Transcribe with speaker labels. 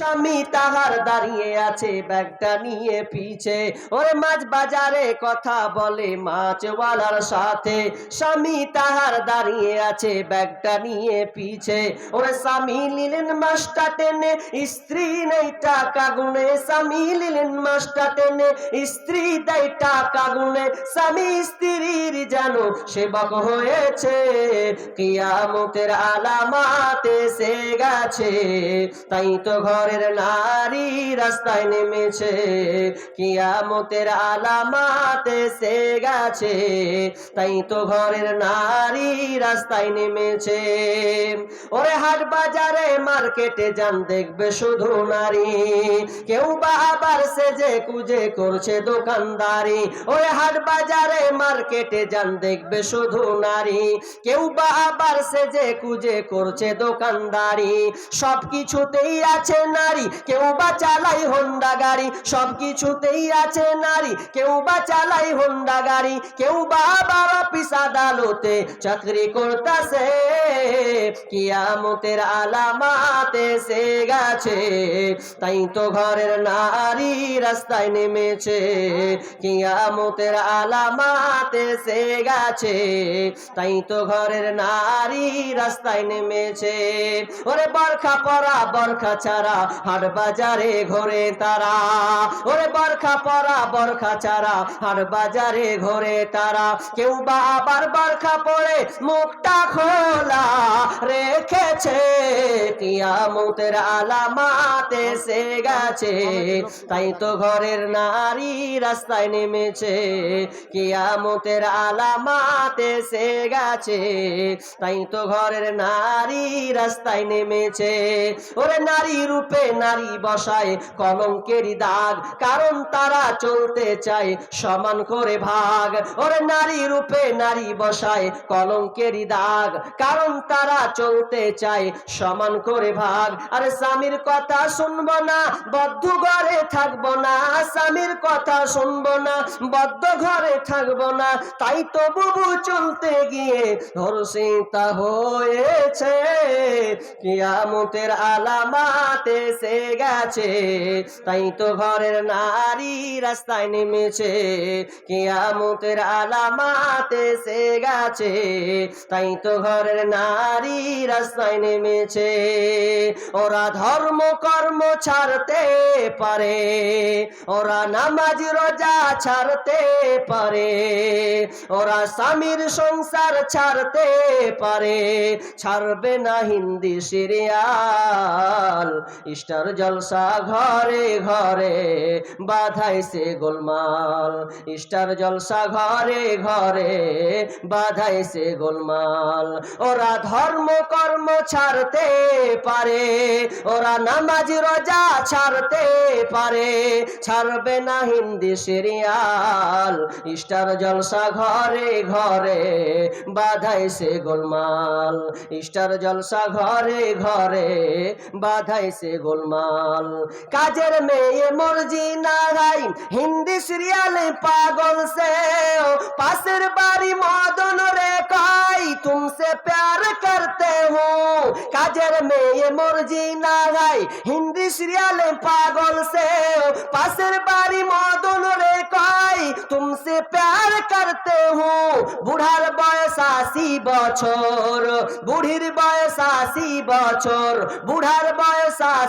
Speaker 1: স্বামী তাহার দাঁড়িয়ে আছে, ব্যাগটা নিয়ে পিছে। ওরে মাছ বাজারে কথা বলে মাছওয়ালার সাথে। স্বামী তাহার দাঁড়িয়ে আছে, ব্যাগটা নিয়ে পিছে। ওরে স্বামী নিলেন মাছটা টেনে, স্ত্রী নেই টাকা গুনে। স্বামী নিলেন মাছটা টেনে, স্ত্রী দেয় টাকা গুনে। স্বামী স্ত্রীর যেন সেবক হয়েছে, কিয়ামতের আলামাতে সে গেছে। তাই তো ঘরের নারী রাস্তায় নেমেছে, কিয়ামতের আলামাতে সে গেছে। তাই তো ঘরের নারী রাস্তায় নেমেছে। ওরে হাট বাজারে মার্কেটে যান, দেখবে শুধু নারী। কেউ বা আবার সেজে কুজে করছে দোকানদারি। ওরে হাট বাজারে মার্কেটে যান, দেখবে শুধু নারী। কেউ বা আবার সেজে কুজে করছে দোকানদারি। সব কিছুতেই আছে নারী, কেউ বা চালাই হোন্ডা গাড়ি সব কিছুতেই আছে নারী, কেউ বা চালাই হোন্ডা গাড়ি, কেউ বা আবার অফিস আদালতে চাকরি করতেছে। কিয়ামতের আলামাতে সে গেছে, তাই তো ঘরের নারী রাস্তায় নেমেছে। কিয়ামতের আলামাতে সে গেছে, তাই তো ঘরের নারী রাস্তায় নেমেছে। ওরে বরখা পরা, বরখা ছাড়া হাট বাজারে ঘোরে তারা। ওরে বরখা পরা, বরখা ছাড়া হাট বাজারে ঘোরে তারা। কেউ বা আবার বরখা পরে মুখটা খোলা রেখেছে। কিয়ামতের আলামাতে সে গেছে। তাই তো ঘরের নারী রাস্তায় নেমেছে। কিয়ামতের আলামাতে সে গেছে। তাই তো ঘরের নারী রাস্তায় নেমেছে। ওরে নারী রূপে নারী বসায় কলঙ্কেরই দাগ, কারণ তারা চলতে চায় সমান করে ভাগ। ওরে নারী রূপে নারী বসায় কলঙ্কেরই দাগ, কারণ তারা চলতে চায় সমান করে ভাগ। আরে স্বামীর কথা শুনব না, বদ্ধ ঘরে থাকব না। স্বামীর কথা শুনব না, বদ্ধ ঘরে থাকব না। তাই তো বুবু চলতে গিয়ে ধর্ষিতা হয়েছে। কিয়ামতের আলামাতে সে গেছে। তাই তো ঘরের নারী রাস্তায় নেমেছে। কিয়ামতের আলামাতে সে গেছে। তাই তো ঘরের নারী রাস্তায় নেমেছে। ওরা ধর্ম, কর্ম ছাড়তে পারে। ওরা নামাজ, রোজা ছাড়তে পারে। ওরা স্বামীর সংসার ছাড়তে পারে। ছাড়বে না হিন্দি সিরিয়াল। স্টার জলসা ঘরে ঘরে বাধাইছে গোলমাল। স্টার জলসা ঘরে ঘরে বাধাইছে গোলমাল। ওরা ধর্ম কর্ম ছাড়তে পারে, ওরা নামাজ রোজা ছাড়তে পারে। ছাড়বে না হিন্দি সিরিয়াল স্টার জলসা ঘরে ঘরে বাধাইছে গোলমাল। স্টার জলসা ঘরে ঘরে বাধাইছে গোলমাল। কাজের মেয়ে মর্জি না গাই হিন্দি সিরিয়ালে পাগল সে পাশের বাড়ি মদন রে কাই তুমসে প্যার করতে হো। কাজের মেয়ে মর্জি না গাই হিন্দি সিরিয়ালে পাগল সে পাশের বাড়ি মদন তুমসে প্যার করতে হো বুড়ার বয়স আশি বছর বুড়ির বয়স আশি বছর বুড়ার বয়স আশি